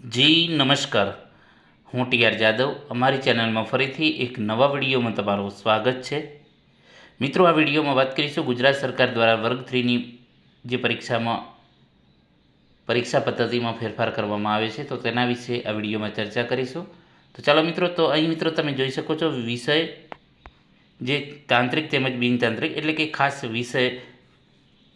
જી, નમસ્કાર. હું T R Jadav. અમારી ચેનલમાં ફરીથી એક નવા વિડીયોમાં તમારું સ્વાગત છે. મિત્રો, આ વિડીયોમાં વાત કરીશું ગુજરાત સરકાર દ્વારા વર્ગ થ્રીની જે પરીક્ષામાં, પરીક્ષા પદ્ધતિમાં ફેરફાર કરવામાં આવે છે, તો તેના વિશે આ વિડીયોમાં ચર્ચા કરીશું. તો ચાલો મિત્રો, તો અહીં મિત્રો તમે જોઈ શકો છો વિષય જે તાંત્રિક તેમજ બિનતાંત્રિક એટલે કે ખાસ વિષય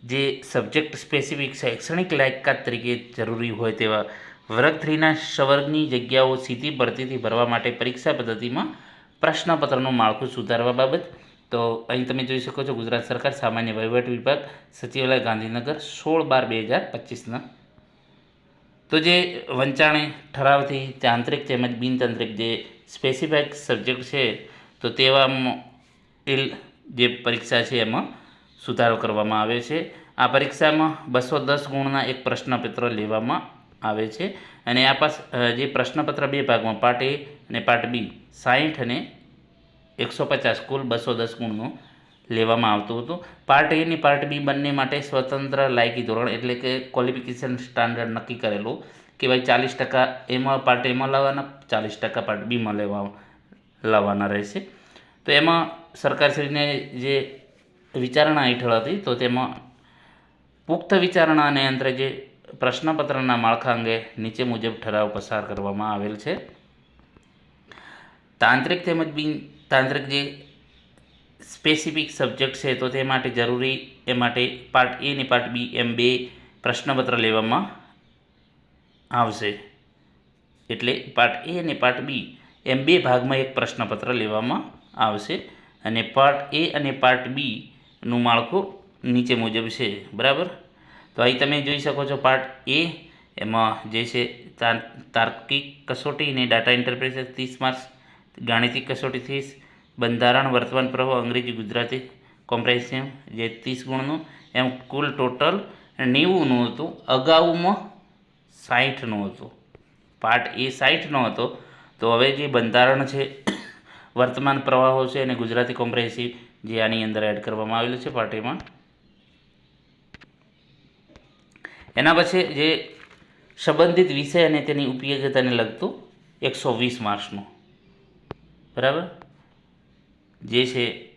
જે સબ્જેક્ટ સ્પેસિફિક શૈક્ષણિક લાયકાત તરીકે જરૂરી હોય તેવા વર્ગ થ્રીના સવર્ગની જગ્યાઓ સીધી ભરતીથી ભરવા માટે પરીક્ષા પદ્ધતિમાં પ્રશ્નપત્રનું માળખું સુધારવા બાબત. તો અહીં તમે જોઈ શકો છો ગુજરાત સરકાર સામાન્ય વહીવટ વિભાગ, સચિવાલય ગાંધીનગર, સોળ બાર બે હજાર પચીસના. તો જે વંચાણે ઠરાવથી તાંત્રિક તેમજ બિનતાંત્રિક જે સ્પેસિફાઇક સબ્જેક્ટ છે, તો તેવા જે પરીક્ષા છે એમાં સુધારો કરવામાં આવે છે. આ પરીક્ષામાં બસો દસ ગુણના એક પ્રશ્નપત્ર લેવામાં આવે છે. અને આ પાસ જે પ્રશ્નપત્ર બે ભાગમાં, પાર્ટ એ અને પાર્ટ બી, સાહીઠ અને એકસો પચાસ કુલ બસો દસ ગુણનું લેવામાં આવતું હતું. પાર્ટ એ અને પાર્ટ બી બંને માટે સ્વતંત્ર લાયકી ધોરણ એટલે કે ક્વોલિફિકેશન સ્ટાન્ડર્ડ નક્કી કરેલું કે ભાઈ ચાલીસ ટકા એમાં પાર્ટ એમાં લાવવાના, ચાલીસ ટકા પાર્ટ બીમાં લેવા, લાવવાના રહેશે. તો એમાં સરકારશ્રીને જે વિચારણા હેઠળ હતી, તો તેમાં પુખ્ત વિચારણા અને અંતરે જે પ્રશ્નપત્રના માળખા અંગે નીચે મુજબ ઠરાવ પસાર કરવામાં આવેલ છે. તાંત્રિક તેમજ બિન, તાંત્રિક જે સ્પેસિફિક સબ્જેક્ટ છે તો તે માટે જરૂરી, એ માટે પાર્ટ એ ને પાર્ટ બી એમ બે પ્રશ્નપત્ર લેવામાં આવશે. એટલે પાર્ટ એ અને પાર્ટ બી એમ બે ભાગમાં એક પ્રશ્નપત્ર લેવામાં આવશે અને પાર્ટ એ અને પાર્ટ બીનું માળખું નીચે મુજબ છે. બરાબર? તો અહીં તમે જોઈ શકો છો પાર્ટ એ એમાં જે છે તાર્કિક કસોટી અને ડાટા ઇન્ટરપ્રિટેશન ત્રીસ માર્ક્સ, ગાણિતિક કસોટી ત્રીસ, બંધારણ, વર્તમાન પ્રવાહ, અંગ્રેજી, ગુજરાતી કોમ્પ્રેન્સિવ જે ત્રીસ ગુણનું, એમ કુલ ટોટલ નેવુંનું હતું, અગાઉમાં સાઠનું હતું. પાર્ટ એ સાઠનો હતો. તો હવે જે બંધારણ છે, વર્તમાન પ્રવાહો છે અને ગુજરાતી કોમ્પ્રેહેન્સિવ જે આની અંદર એડ કરવામાં આવેલું છે પાર્ટ એમાં એના પછી જે સંબંધિત વિષય અને તેની ઉપયોગિતાને લગતું એકસો વીસ માર્ક્સનું. બરાબર? જે છે,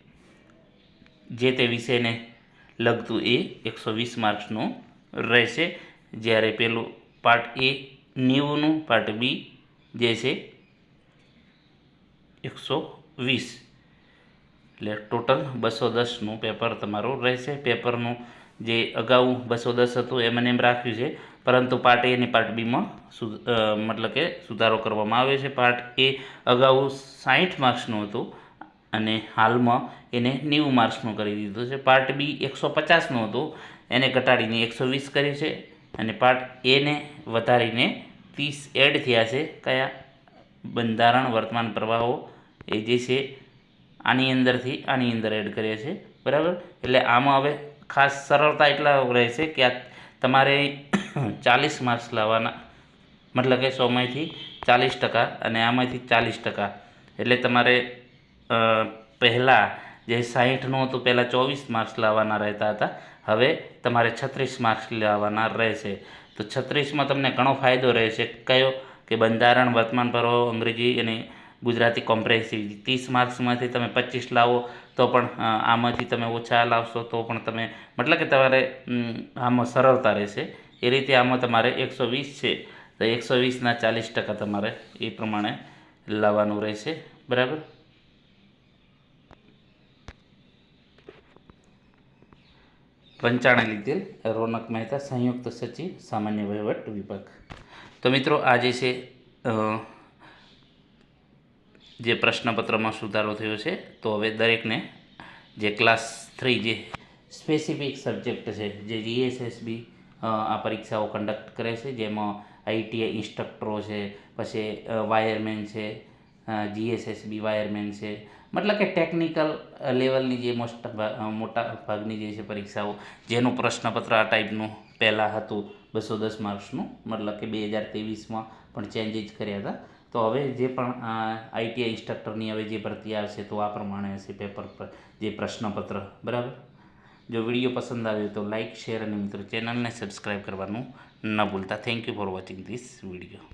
જે તે વિષયને લગતું એ એકસો વીસ માર્ક્સનું રહેશે. જ્યારે પેલું પાર્ટ એ નેવુંનું, પાર્ટ બી જે છે, એકસો વીસ. એટલે ટોટલ બસો દસનું પેપર તમારું રહેશે. પેપરનું જે અગાઉ બસો દસ હતું એમ એમ રાખ્યું છે. પરંતુ પાર્ટ એ અને પાર્ટ બીમાં મતલબ કે સુધારો કરવામાં આવે છે. પાર્ટ એ અગાઉ સાહીઠ માર્ક્સનું હતું અને હાલમાં એને નેવું માર્ક્સનું કરી દીધું છે. પાર્ટ બી એકસો પચાસનું હતું, એને ઘટાડીને એકસો વીસ કર્યું છે અને પાર્ટ એને વધારીને ત્રીસ એડ થયા છે. કયા? બંધારણ, વર્તમાન પ્રવાહો, એ જે છે, આની અંદરથી આની અંદર એડ કર્યા છે. બરાબર? એટલે આમાં હવે ખાસ સરળતા એટલા રહેશે કે આ તમારે ચાલીસ માર્ક્સ લાવવાના, મતલબ કે સોમાંથી ચાલીસ ટકા અને આમાંથી ચાલીસ ટકા. એટલે તમારે પહેલાં જે સાહીઠનું હતું, પહેલાં ચોવીસ માર્ક્સ લાવવાના રહેતા હતા. હવે તમારે છત્રીસ માર્ક્સ લાવવાના રહેશે. તો છત્રીસમાં તમને ઘણો ફાયદો રહેશે. કયો? કે બંધારણ, વર્તમાન પર્વ અંગ્રેજી અને ગુજરાતી કોમ્પ્રેહેન્સિવ ત્રીસ માર્ક્સમાંથી તમે પચીસ લાવો તો પણ આમાંથી તમે ઓછા લાવશો તો પણ તમે, મતલબ કે તમારે આમાં સરળતા રહેશે. એ રીતે આમાં તમારે એકસો વીસ છે. તો એકસો વીસના ચાલીસ ટકા તમારે એ પ્રમાણે લાવવાનું રહેશે. બરાબર? પંચાણે લીધેલ રોનક મહેતા, સંયુક્ત સચિવ, સામાન્ય વહીવટ વિભાગ. તો મિત્રો આજે છે જે પ્રશ્નપત્રમાં સુધારો થયો છે, તો હવે દરેકને જે ક્લાસ થ્રી જે સ્પેસિફિક સબ્જેક્ટ છે, જે જીએસએસબી આ પરીક્ષાઓ કન્ડક્ટ કરે છે, જેમાં આઈટીઆઈ ઇન્સ્ટ્રક્ટરો છે, પછી વાયરમેન છે જીએસએસબી વાયરમેન છે, મતલબ કે ટેકનિકલ લેવલની જે મોસ્ટ મોટા ભાગની જે છે પરીક્ષાઓ, જેનું પ્રશ્નપત્ર આ ટાઈપનું પહેલાં હતું બસો દસ માર્ક્સનું મતલબ કે બે હજાર ત્રેવીસમાં પણ ચેન્જીસ કર્યા હતા. તો હવે જે પણ આઈટીઆઈ ઇન્સ્ટ્રક્ટરની હવે જે ભરતી આવશે તો આ પ્રમાણે હશે પેપર પર જે પ્રશ્નપત્ર, બરાબર? જો વીડિયો પસંદ આવ્યો તો લાઇક શેર અને મિત્રો ચેનલને સબસ્ક્રાઈબ કરવાનું ન ભૂલતા. Thank you for watching this video